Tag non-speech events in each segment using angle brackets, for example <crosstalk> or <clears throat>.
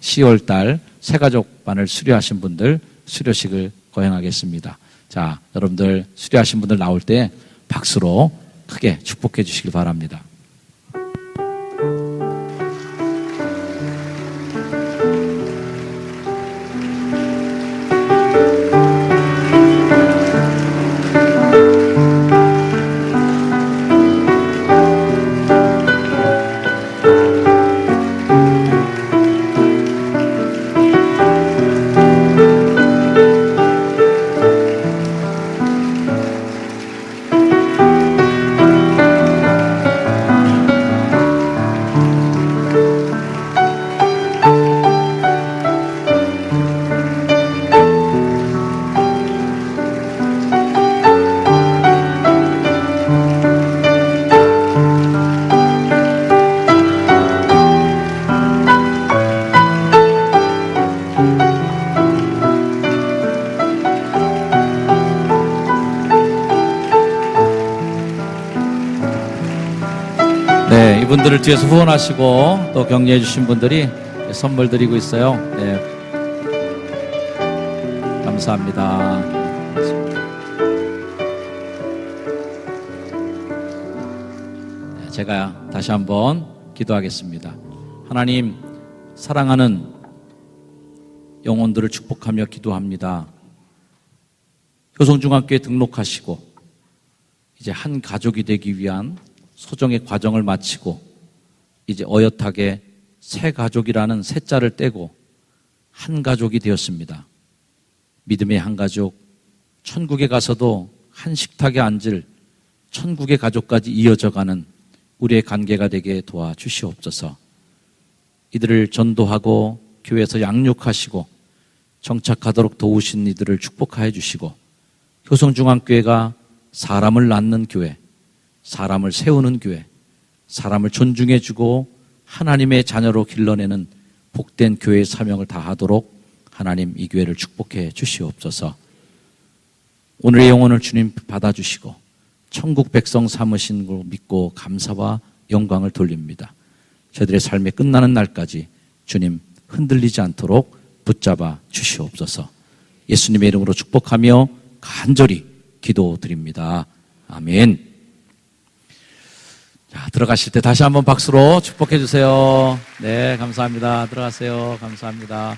10월 달 새가족반을 수료하신 분들 수료식을 거행하겠습니다. 자, 여러분들 수료하신 분들 나올 때 박수로 크게 축복해 주시길 바랍니다. 네, 이분들을 뒤에서 후원하시고 또 격려해 주신 분들이 선물 드리고 있어요. 네. 감사합니다. 네, 제가 다시 한번 기도하겠습니다. 하나님, 사랑하는 영혼들을 축복하며 기도합니다. 효성중학교에 등록하시고 이제 한 가족이 되기 위한 소정의 과정을 마치고 이제 어엿하게 새 가족이라는 새 자를 떼고 한 가족이 되었습니다. 믿음의 한 가족, 천국에 가서도 한 식탁에 앉을 천국의 가족까지 이어져 가는 우리의 관계가 되게 도와주시옵소서. 이들을 전도하고 교회에서 양육하시고 정착하도록 도우신 이들을 축복하여 주시고 효성중앙교회가 사람을 낳는 교회, 사람을 세우는 교회, 사람을 존중해주고 하나님의 자녀로 길러내는 복된 교회의 사명을 다하도록 하나님 이 교회를 축복해 주시옵소서. 오늘의 영혼을 주님 받아주시고 천국 백성 삼으신 걸 믿고 감사와 영광을 돌립니다. 저들의 삶이 끝나는 날까지 주님 흔들리지 않도록 붙잡아 주시옵소서. 예수님의 이름으로 축복하며 간절히 기도드립니다. 아멘. 자, 들어가실 때 다시 한번 박수로 축복해 주세요. 네, 감사합니다. 들어가세요. 감사합니다.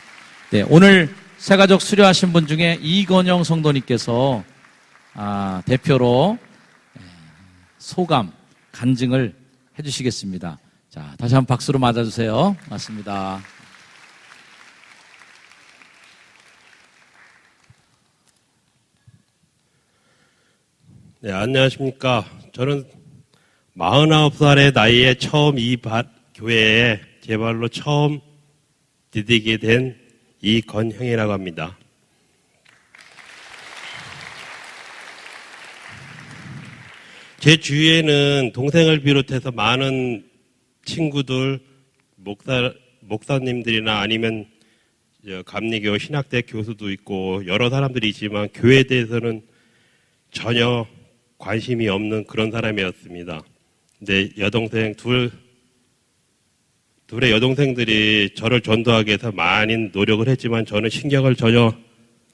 네, 오늘 새가족 수료하신 분 중에 이건영 성도님께서 아, 대표로 소감, 간증을 해 주시겠습니다. 자, 다시 한번 박수로 맞아주세요. 맞습니다. 네, 안녕하십니까. 저는 49살의 나이에 처음 이 바- 교회에 제 발로 처음 디디게 된 이건형이라고 합니다. 제 주위에는 동생을 비롯해서 많은 친구들, 목사, 목사님들이나 아니면 저 감리교 신학대 교수도 있고 여러 사람들이 있지만 교회에 대해서는 전혀 관심이 없는 그런 사람이었습니다. 근데 여동생 둘, 둘의 여동생들이 저를 전도하기 위해서 많은 노력을 했지만 저는 신경을 전혀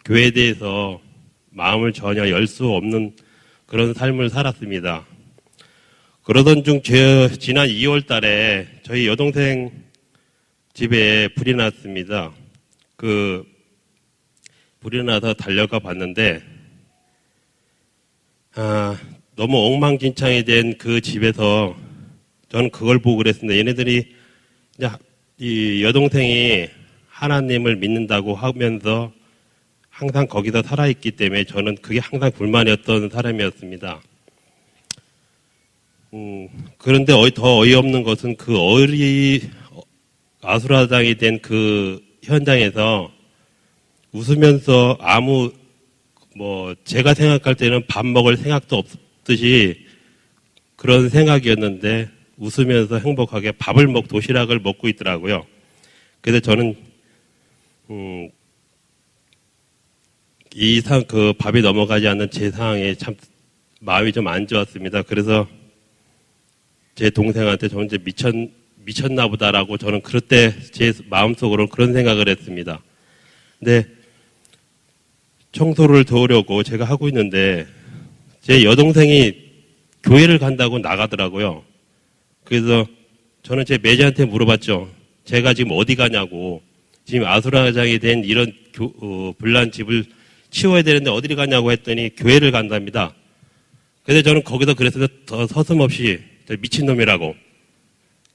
교회에 대해서 마음을 전혀 열 수 없는 그런 삶을 살았습니다. 그러던 중 제 지난 2월 달에 저희 여동생 집에 불이 났습니다. 그 불이 나서 달려가 봤는데 아, 너무 엉망진창이 된 그 집에서 저는 그걸 보고 그랬습니다. 얘네들이 이제 이 여동생이 하나님을 믿는다고 하면서 항상 거기서 살아있기 때문에 저는 그게 항상 불만이었던 사람이었습니다. 음, 그런데 어이- 더 어이없는 것은 그 어리, 아수라장이 된 그 현장에서 웃으면서 아무 뭐 제가 생각할 때는 밥 먹을 생각도 없 듯이 그런 생각이었는데 웃으면서 행복하게 밥을 먹 도시락을 먹고 있더라고요. 그래서 저는 음, 이상 그 밥이 넘어가지 않는 제 상황에 참 마음이 좀 안 좋았습니다. 그래서 제 동생한테 저 이제 미천 미쳤나 보다라고 저는 그럴 때제 마음속으로 그런 생각을 했습니다. 근데 청소를 도우려고 제가 하고 있는데 제 여동생이 교회를 간다고 나가더라고요. 그래서 저는 제 매제한테 물어봤죠. 제가 지금 어디 가냐고. 지금 아수라장이 된 이런 교- 어, 불난 집을 치워야 되는데 어디를 가냐고 했더니 교회를 간답니다. 근데 저는 거기서 그래서 더 서슴없이 저 미친놈이라고.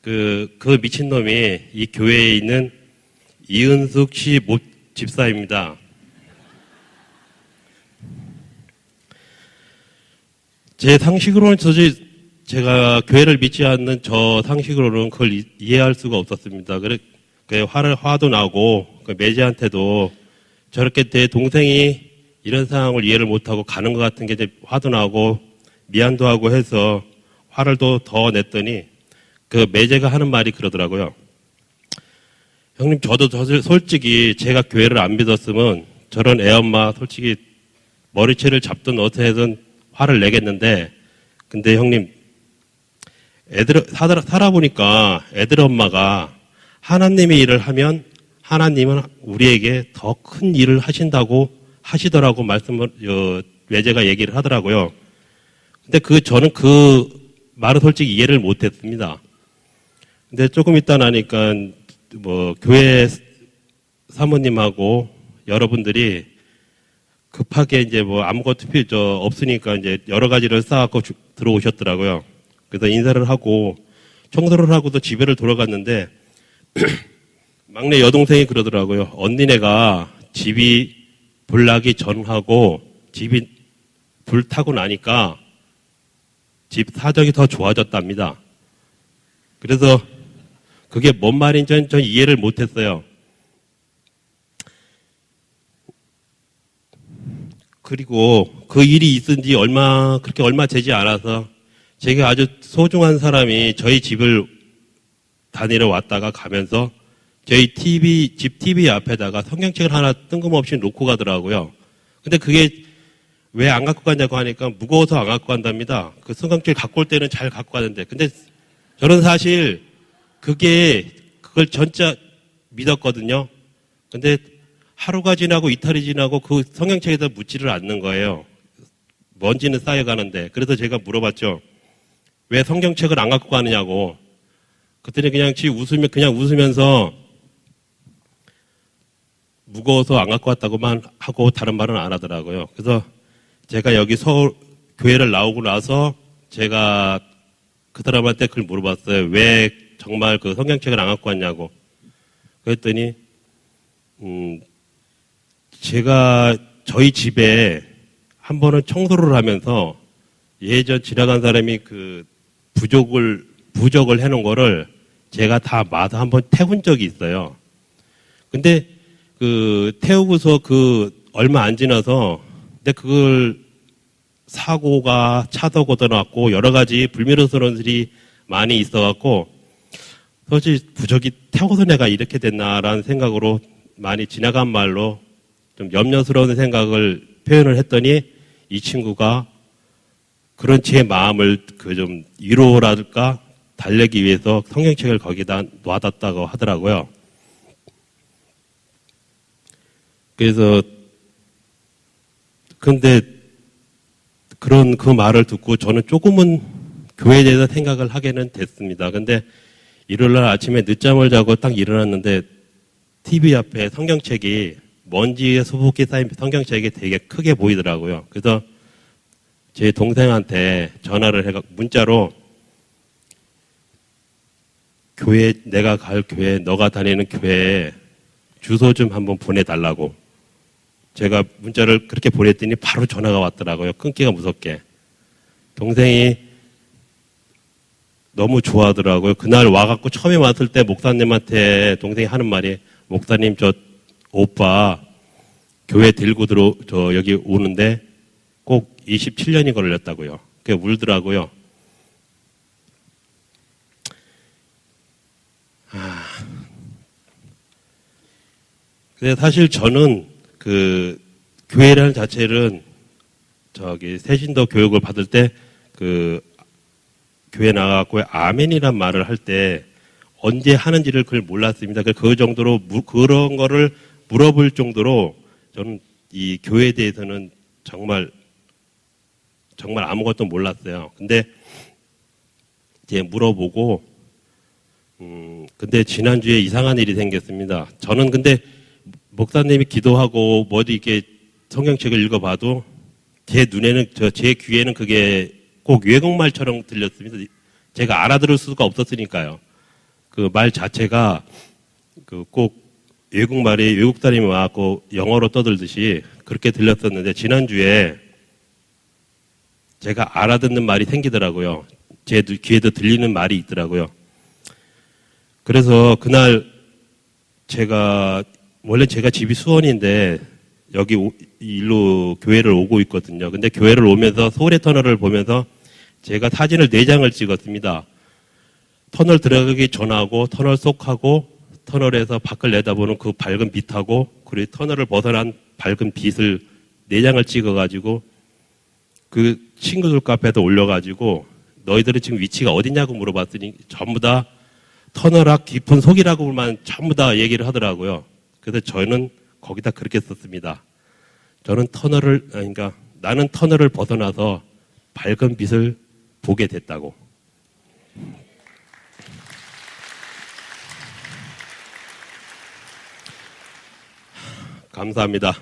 그, 그 미친놈이 이 교회에 있는 이은숙 씨 모, 집사입니다. 제 상식으로는 저지 제가 교회를 믿지 않는 저 상식으로는 그걸 이, 이해할 수가 없었습니다. 그래, 그 화를 화도 나고 그 매제한테도 저렇게 내 동생이 이런 상황을 이해를 못하고 가는 것 같은 게 이제 화도 나고 미안도 하고 해서 화를 또 더 냈더니 그 매제가 하는 말이 그러더라고요. 형님 저도 저- 솔직히 제가 교회를 안 믿었으면 저런 애엄마 솔직히 머리채를 잡든 어떻게 해든 화를 내겠는데 근데 형님 애들 살아, 살아보니까 애들 엄마가 하나님의 일을 하면 하나님은 우리에게 더 큰 일을 하신다고 하시더라고 말씀을 어, 외제가 얘기를 하더라고요. 근데 그 저는 그 말을 솔직히 이해를 못했습니다. 근데 조금 있다 나니까 뭐 교회 사모님하고 여러분들이 급하게 이제 뭐 아무것도 필요 저 없으니까 이제 여러 가지를 쌓아갖고 주- 들어오셨더라고요. 그래서 인사를 하고 청소를 하고도 집에를 돌아갔는데 <clears throat> 막내 여동생이 그러더라고요. 언니네가 집이 불나기 전하고 집이 불타고 나니까 집 사정이 더 좋아졌답니다. 그래서 그게 뭔 말인지 전, 전 이해를 못했어요. 그리고 그 일이 있은 지 얼마, 그렇게 얼마 되지 않아서 제가 아주 소중한 사람이 저희 집을 다니러 왔다가 가면서 저희 TV, 집 TV 앞에다가 성경책을 하나 뜬금없이 놓고 가더라고요. 근데 그게 왜 안 갖고 갔냐고 하니까 무거워서 안 갖고 간답니다. 그 성경책 갖고 올 때는 잘 갖고 가는데. 근데 저는 사실 그게 그걸 전짜 믿었거든요. 근데 하루가 지나고 이틀이 지나고 그 성경책에다 묻지를 않는 거예요. 먼지는 쌓여가는데. 그래서 제가 물어봤죠. 왜 성경책을 안 갖고 가느냐고. 그랬더니 그냥 지 웃으면, 그냥 웃으면서 무거워서 안 갖고 왔다고만 하고 다른 말은 안 하더라고요. 그래서 제가 여기 서울 교회를 나오고 나서 제가 그 사람한테 그걸 물어봤어요. 왜 정말 그 성경책을 안 갖고 왔냐고. 그랬더니 음 제가 저희 집에 한 번은 청소를 하면서 예전 지나간 사람이 그 부족을 부적을 해놓은 거를 제가 다 마다 한번 태운 적이 있어요. 근데 그 태우고서 그 얼마 안 지나서 근데 그걸 사고가 차도 걷어놨고 여러 가지 불미스러운 일이 많이 있어갖고 솔직히 부적이 태워서 내가 이렇게 됐나라는 생각으로 많이 지나간 말로 좀 염려스러운 생각을 표현을 했더니 이 친구가 그런 제 마음을 그 좀 위로랄까 달래기 위해서 성경책을 거기다 놔뒀다고 하더라고요. 그래서 근데 그런 그 말을 듣고 저는 조금은 교회에 대해서 생각을 하게는 됐습니다. 근데 일요일 날 아침에 늦잠을 자고 딱 일어났는데 TV 앞에 성경책이 먼지에 수북히 쌓인 성경책이 되게 크게 보이더라고요. 그래서 제 동생한테 전화를 해가 문자로 교회 내가 갈 교회 너가 다니는 교회에 주소 좀 한번 보내달라고 제가 문자를 그렇게 보냈더니 바로 전화가 왔더라고요. 끊기가 무섭게. 동생이 너무 좋아하더라고요. 그날 와갖고 처음에 왔을 때 목사님한테 동생이 하는 말이 목사님 저 오빠 교회 들고 들어 저 여기 오는데 꼭 27년이 걸렸다고요. 그게 울더라고요. 아. 근데 사실 저는 그 교회라는 자체는 저기 새신도 교육을 받을 때 그 교회 나가고 아멘이란 말을 할 때 언제 하는지를 그걸 몰랐습니다. 그- 그 정도로 무- 그런 거를 물어볼 정도로 저는 이 교회에 대해서는 정말 정말 아무것도 몰랐어요. 근데 이제 물어보고 음 근데 지난주에 이상한 일이 생겼습니다. 저는 근데 목사님이 기도하고 뭐 이렇게 성경책을 읽어봐도 제 눈에는 저 제 귀에는 그게 꼭 외국말처럼 들렸습니다. 제가 알아들을 수가 없었으니까요. 그 말 자체가 그꼭 외국말이 외국 사람이 와갖고 영어로 떠들듯이 그렇게 들렸었는데 지난주에 제가 알아듣는 말이 생기더라고요. 제 눈- 귀에도 들리는 말이 있더라고요. 그래서 그날 제가 원래 제가 집이 수원인데 여기 오- 일로 교회를 오고 있거든요. 근데 교회를 오면서 소래 터널을 보면서 제가 사진을 네 장을 찍었습니다. 터널 들어가기 전하고 터널 속하고 터널에서 밖을 내다보는 그 밝은 빛하고 그리고 터널을 벗어난 밝은 빛을 네 장을 찍어가지고 그 친구들 카페에도 올려가지고 너희들은 지금 위치가 어디냐고 물어봤더니 전부 다 터널 앞 깊은 속이라고만 전부 다 얘기를 하더라고요. 그래서 저는 거기다 그렇게 썼습니다. 저는 터널을, 아니, 그러니까 나는 터널을 벗어나서 밝은 빛을 보게 됐다고. 감사합니다.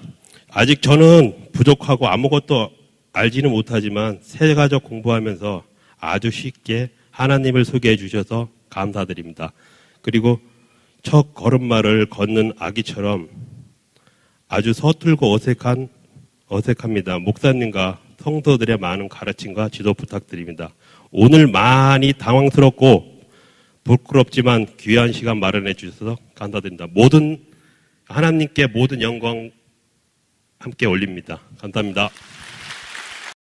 아직 저는 부족하고 아무것도 알지는 못하지만 세가족 공부하면서 아주 쉽게 하나님을 소개해 주셔서 감사드립니다. 그리고 첫 걸음마를 걷는 아기처럼 아주 서툴고 어색한 어색합니다. 목사님과 성도들의 많은 가르침과 지도 부탁드립니다. 오늘 많이 당황스럽고 부끄럽지만 귀한 시간 마련해 주셔서 감사드립니다. 모든 하나님께 모든 영광 함께 올립니다. 감사합니다.